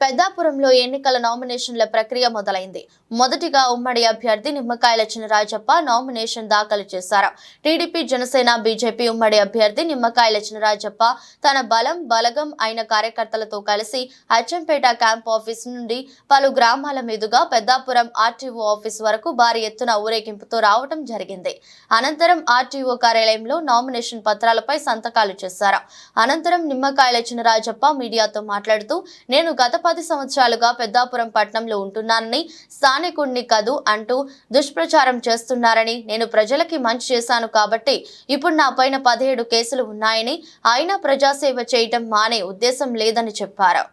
పెద్దాపురంలో ఎన్నికల నామినేషన్ల ప్రక్రియ మొదలైంది. మొదటిగా ఉమ్మడి అభ్యర్థి నిమ్మకాయల చినరాజప్ప నామినేషన్ దాఖలు చేశారు. టీడీపీ జనసేన బీజేపీ ఉమ్మడి అభ్యర్థి నిమ్మకాయల చినరాజప్ప తన బలం బలగం అయిన కార్యకర్తలతో కలిసి అచ్చంపేట క్యాంప్ ఆఫీస్ నుండి పలు గ్రామాల మీదుగా పెద్దాపురం ఆర్టీఓ ఆఫీస్ వరకు భారీ ఎత్తున ఊరేగింపుతో రావడం జరిగింది. అనంతరం ఆర్టీఓ కార్యాలయంలో నామినేషన్ పత్రాలపై సంతకాలు చేశారు. అనంతరం నిమ్మకాయల చినరాజప్ప మీడియాతో మాట్లాడుతూ నేను గత పది సంవత్సరాలుగా పెద్దాపురం పట్టణంలో ఉంటున్నానని స్థానికుణ్ణి కదు అంటూ దుష్ప్రచారం చేస్తున్నారని నేను ప్రజలకి మంచి చేశాను కాబట్టి ఇప్పుడు నా పైన పదిహేడు కేసులు ఉన్నాయని అయినా ప్రజాసేవ చేయటం మానే ఉద్దేశం లేదని చెప్పారు.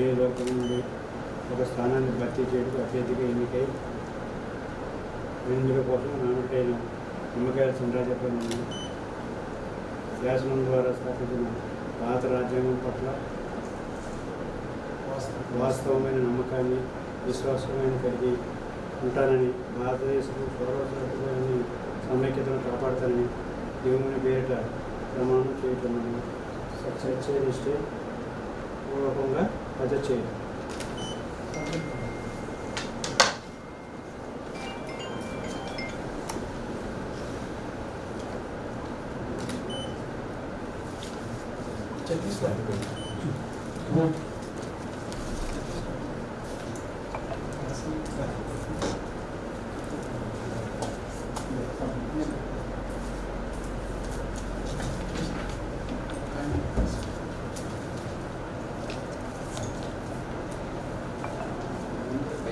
నియోజకవర్గం నుండి ఒక స్థానాన్ని భర్తీ చేయడం అభ్యర్థిగా ఎన్నికై ఎన్నికల కోసం నామకైన నిమ్మకాయల చంద్రాజపల్లి శాసనం ద్వారా స్థాపించిన భారత రాజ్యాంగం పట్ల వాస్తవమైన నమ్మకాన్ని విశ్వాసమైన కలిగి ఉంటానని భారతదేశం సౌరభాన్ని సమైక్యతను కాపాడతానని దేవుని పేరిట ప్రమాణం చేయటమని సత్య నిష్ఠే పూర్వకంగా రద్దు చేయాలి అందరూ ఉన్నారు. ఇదే నా-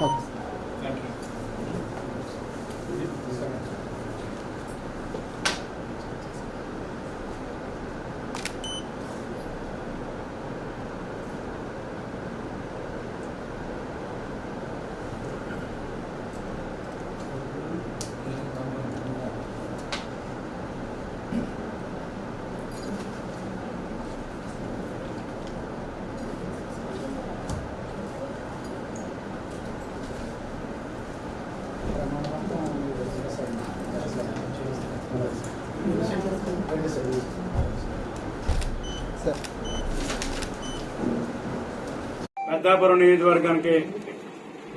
하고 పెద్దాపురం నియోజకవర్గానికి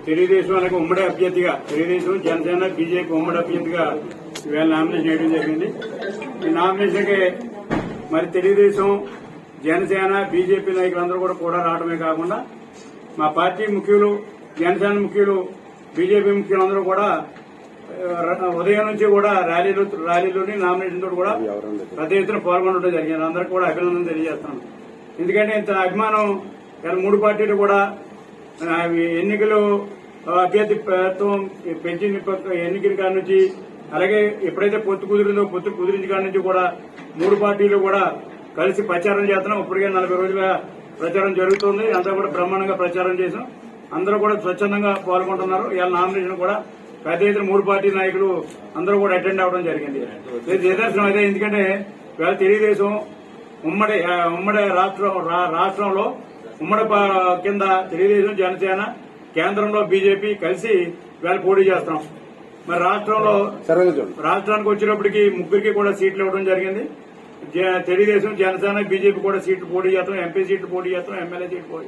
తెలుగుదేశం ఉమ్మడి అభ్యర్థిగా తెలుగుదేశం జనసేన బీజేపీ ఉమ్మడి అభ్యర్థిగా ఈవేళ నామినేషన్ వేయడం జరిగింది. ఈ నామినేషన్కి మరి తెలుగుదేశం జనసేన బీజేపీ నాయకులందరూ కూడా కూడా రావడమే కాకుండా మా పార్టీ ముఖ్యులు జనసేన ముఖ్యులు బీజేపీ ముఖ్యులందరూ కూడా ఉదయం నుంచి కూడా ర్యాలీలు ర్యాలీలోని నామినేషన్ తోటి కూడా పెద్ద ఎత్తున పాల్గొనడం జరిగింది. అందరికీ కూడా అభినందన తెలియజేస్తున్నాను. ఎందుకంటే ఇంత అభిమానం ఇలా మూడు పార్టీలు కూడా ఎన్నికలు ఆ, అభ్యర్థిత్వం పెంచిన ఎన్నికల కాడి నుంచి అలాగే ఎప్పుడైతే పొత్తు కుదిరిందో పొత్తు కుదిరించిన కాడి నుంచి కూడా మూడు పార్టీలు కూడా కలిసి ప్రచారం చేస్తున్నాం. ఇప్పటికే నలభై రోజులుగా ప్రచారం జరుగుతుంది. అంతా కూడా బ్రహ్మాండంగా ప్రచారం చేసాం అందరూ కూడా స్వచ్ఛందంగా పాల్గొంటున్నారు. ఇవాళ నామినేషన్ కూడా పెద్ద ఎత్తున మూడు పార్టీ నాయకులు అందరూ కూడా అటెండ్ అవ్వడం జరిగింది. నిదర్శనం అయితే ఎందుకంటే ఇవాళ తెలుగుదేశం ఉమ్మడి ఉమ్మడి రాష్ట్రం రా- రాష్ట్రంలో ఉమ్మడి ప- కింద తెలుగుదేశం జనసేన కేంద్రంలో బీజేపీ కలిసి వేళ పోటీ చేస్తున్నాం మరి రాష్ట్రంలో రాష్ట్రానికి వచ్చినప్పటికి ముగ్గురికి కూడా సీట్లు ఇవ్వడం జరిగింది. జ- తెలుగుదేశం జనసేన బీజేపీ కూడా సీట్లు పోటీ చేస్తాం. ఎంపీ సీట్లు పోటీ చేస్తాం. ఎమ్మెల్యే సీట్లు పోటీ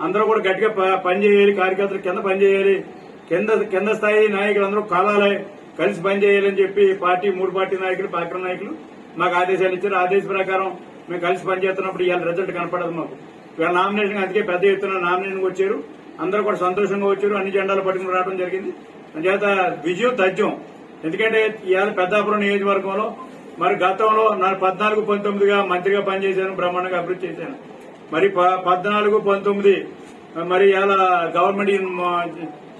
అందరూ కూడా గట్టిగా పనిచేయాలి కార్యకర్తలు కింద పనిచేయాలి కింద కింద స్థాయి నాయకులందరూ కలాలి కలిసి పనిచేయాలని చెప్పి పార్టీ మూడు పార్టీ నాయకులు పార్టీ నాయకులు మాకు ఆదేశాలు ఇచ్చారు. ఆదేశ ప్రకారం మేము కలిసి పనిచేస్తున్నప్పుడు ఇవాళ రిజల్ట్ కనపడదు మాకు. ఇవాళ నామినేషన్ అందుకే పెద్ద ఎత్తున నామినేషన్ వచ్చారు. అందరూ కూడా సంతోషంగా వచ్చారు. అన్ని జెండాలు పట్టుకుని రావడం జరిగింది. అందుచేత విజయం తథ్యం. ఎందుకంటే ఇవాళ పెద్దాపురం నియోజకవర్గంలో మరి గతంలో నా పద్నాలుగు పంతొమ్మిదిగా మంత్రిగా పనిచేశాను బ్రహ్మాండంగా అభివృద్ధి చేశాను. మరి ప- పద్నాలుగు పంతొమ్మిది మరి ఇలా గవర్నమెంట్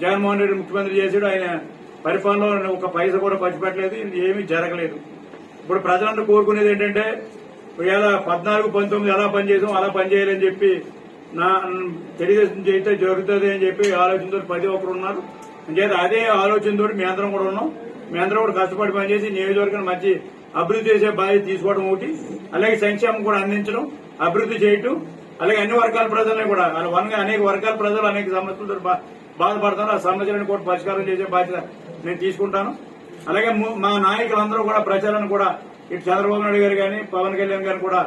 జగన్మోహన్ రెడ్డి ముఖ్యమంత్రి చేశాడు. ఆయన పరిపాలనలో ఒక పైస కూడా ఖర్చు పెట్టలేదు. ఏమీ జరగలేదు. ఇప్పుడు ప్రజలందరూ కోరుకునేది ఏంటంటే ఒకవేళ పద్నాలుగు పంతొమ్మిది ఎలా పనిచేసాం అలా పనిచేయాలని చెప్పి నా తెలుగుదేశం చేస్తే జరుగుతుంది అని చెప్పి ఆలోచనతో ప్రతి ఒక్కరు ఉన్నారు. అంచేత అదే ఆలోచనతో మేంద్రం అందరం కూడా ఉన్నాం. మీ అందరం కూడా కష్టపడి పనిచేసి నియోజకవర్గాన్ని మంచి అభివృద్ధి చేసే బాధ్యత తీసుకోవడం ఒకటి. అలాగే సంక్షేమం కూడా అందించడం అభివృద్ధి చేయటం అలాగే అన్ని వర్గాల ప్రజల్ని కూడా అలా వనగా అనేక వర్గాల ప్రజలు అనేక సమస్యలతో బా- బాధపడతారు. ఆ సమస్యలను కూడా పరిష్కారం చేసే బాధ్యత నేను తీసుకుంటాను. అలాగే మా నాయకులందరూ కూడా ప్రజలను కూడా ఇటు చంద్రబాబు నాయుడు గారు కానీ పవన్ కళ్యాణ్ గారు కూడా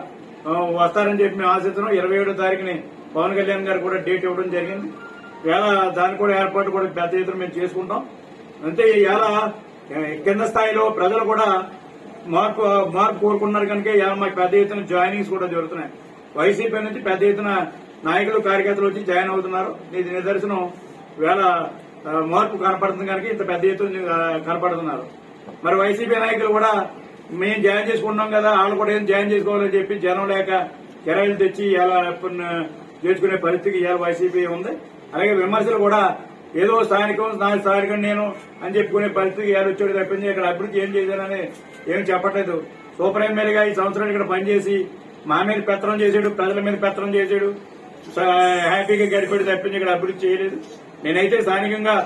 వస్తారని చెప్పి మేము ఆశిస్తున్నాం. ఇరవై ఏడో తారీఖుని పవన్ కళ్యాణ్ గారు కూడా డేట్ ఇవ్వడం జరిగింది. వేళ దాని కూడా ఏర్పాటు కూడా పెద్ద ఎత్తున మేము చేసుకుంటాం. అంతే ఇలా కింద స్థాయిలో ప్రజలు కూడా మార్పు మార్పు కోరుకున్నారు కనుక ఇలా మాకు పెద్ద ఎత్తున జాయినింగ్స్ కూడా జరుగుతున్నాయి. వైసీపీ నుంచి పెద్ద ఎత్తున నాయకులు కార్యకర్తలు వచ్చి జాయిన్ అవుతున్నారు. ఇది నిదర్శనం. వేళ మార్పు కనపడుతుంది కనుక ఇంత పెద్ద ఎత్తున కనపడుతున్నారు. మరి వైసీపీ నాయకులు కూడా మేము జాయిన్ చేసుకుంటున్నాం కదా వాళ్ళు కూడా ఏం జాయిన్ చేసుకోవాలని చెప్పి జనం లేక కిరాయిలు తెచ్చి ఇలా చేసుకునే పరిస్థితి ఇవాళ వైసీపీ ఉంది అలాగే విమర్శలు కూడా ఏదో స్థానికం నా స్థానికం నేను అని చెప్పుకునే పరిస్థితి ఇవాళ వచ్చాడు తప్పించి ఇక్కడ అభివృద్ధి ఏం చేశానని ఏం చెప్పట్లేదు. సూపర్ ఎమ్మెల్యేగా ఈ సంవత్సరం ఇక్కడ పనిచేసి మా మీద పెత్తనం చేశాడు ప్రజల మీద పెత్తనం చేశాడు హ్యాపీగా గడిపాడు తప్పించి ఇక్కడ అభివృద్ధి చేయలేదు. నేనైతే స్థానికంగా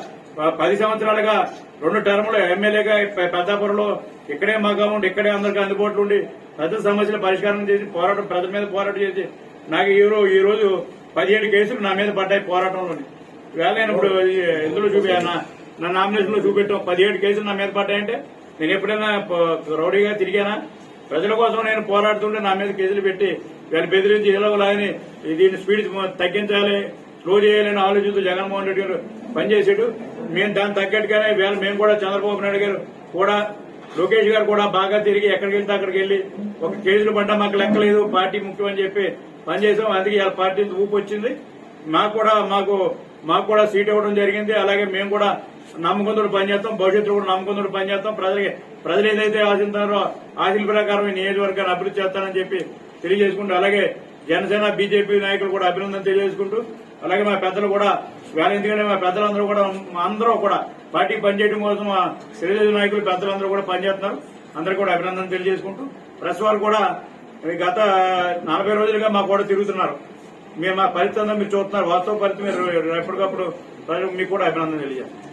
పది సంవత్సరాలుగా రెండు టర్ములు ఎమ్మెల్యేగా పెద్దాపురంలో ఇక్కడే మాగా ఉండి ఇక్కడే అందరికీ అందుబాటులో ఉండి ప్రజల సమస్యలు పరిష్కారం చేసి పోరాటం ప్రజల మీద పోరాటం చేసి నాకు ఈరోజు ఈ రోజు పదిహేడు కేసులు నా మీద పడ్డాయి పోరాటంలోని. వేళ నేను ఇప్పుడు ఎందులో చూపి నా- నామినేషన్లో చూపెట్టాం. పదిహేడు కేసులు నా మీద పడ్డాయంటే నేను ఎప్పుడైనా రౌడీగా తిరిగానా? ప్రజల కోసం నేను పోరాడుతుంటే నా మీద కేసులు పెట్టి వీళ్ళు బెదిరించి ఇలాగని దీన్ని స్పీడ్ తగ్గించాలి స్లో చేయాలని ఆలోచిస్తూ జగన్మోహన్ రెడ్డి గారు పనిచేసాడు. మేము దాని తగ్గట్టుగానే వేళ మేము కూడా చంద్రబాబు నాయుడు గారు కూడా లోకేష్ గారు కూడా బాగా తిరిగి ఎక్కడికి వెళ్తే అక్కడికి వెళ్ళి ఒక కేసులు పడ్డా మాకు లెక్కలేదు పార్టీ ముఖ్యం అని చెప్పి పనిచేసాం. అందుకే ఇలా పార్టీ ఊపు వచ్చింది. మాకు కూడా మాకు మాకు కూడా సీట్ ఇవ్వడం జరిగింది. అలాగే మేము కూడా నమ్మకంతో పనిచేస్తాం. భవిష్యత్తులో కూడా నమ్మకంతో పనిచేస్తాం. ప్రజలకి ప్రజలు ఏదైతే ఆశిస్తున్నారో ఆశల ప్రకారం నియోజకవర్గాన్ని అభివృద్ధి చేస్తానని చెప్పి తెలియజేసుకుంటూ అలాగే జనసేన బీజేపీ నాయకులు కూడా అభినందన తెలియజేసుకుంటూ అలాగే మా పెద్దలు కూడా వేళ ఎందుకంటే మా పెద్దలందరూ కూడా మా అందరూ కూడా పార్టీ పనిచేయడం కోసం మా శ్రీదేవి నాయకులు పెద్దలందరూ కూడా పనిచేస్తున్నారు. అందరూ కూడా అభినందన తెలియజేసుకుంటూ ప్రెస్ వారు కూడా గత నలభై రోజులుగా మా కూడా తిరుగుతున్నారు. మేము మా పరిస్థితి మీరు చూస్తున్నారు. వాస్తవ పరిస్థితి మీరు ఎప్పటికప్పుడు మీకు కూడా అభినందన తెలియజేస్తారు